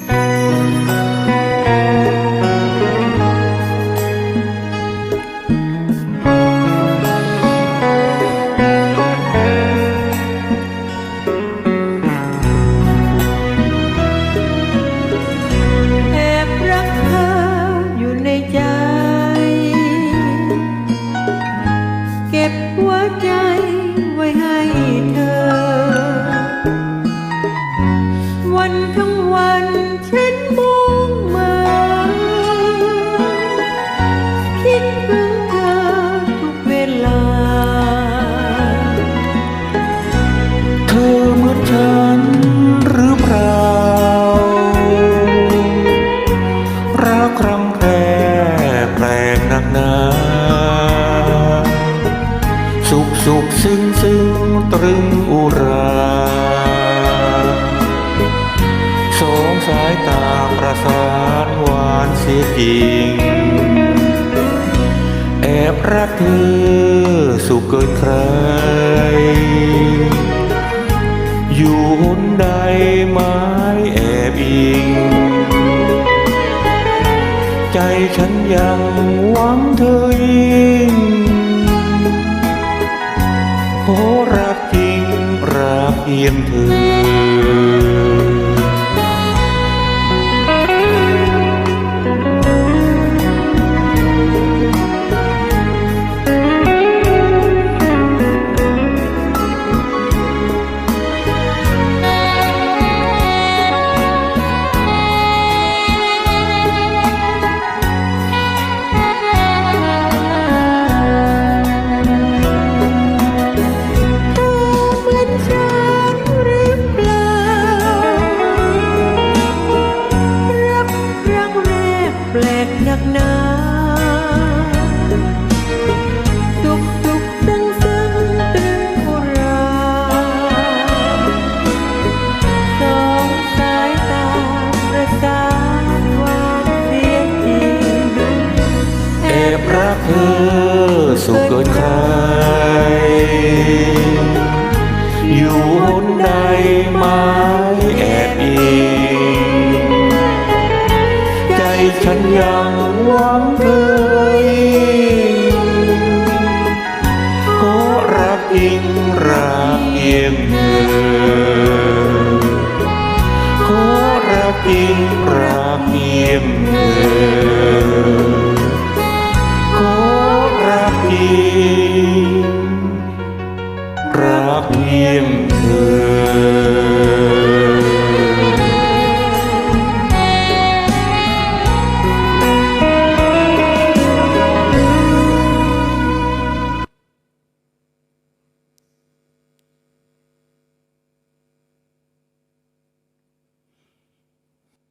แสุขสุขซึ้งซึ้งตรึงอุราสองสายตาประสานหวานเสียจริง แอบรักเธอสุขเกินใคร อยู่หนใดไม้แอบอิง ใจฉันยังหวังเธอยิ่ง ขอรักจริงรักเพียมเธอ นักหนาสุขสุขซึ้งซึ้งตรึงอุราสองสายตาประสานหวานเสียจริงแอบรักเธอสุขเกินใคร อยู่หนใด ฉันยังหวังเธยขอรักอิงรักเอียงเธอขอรักอิงรักเอียงเธอขอรักอิงรักเอียง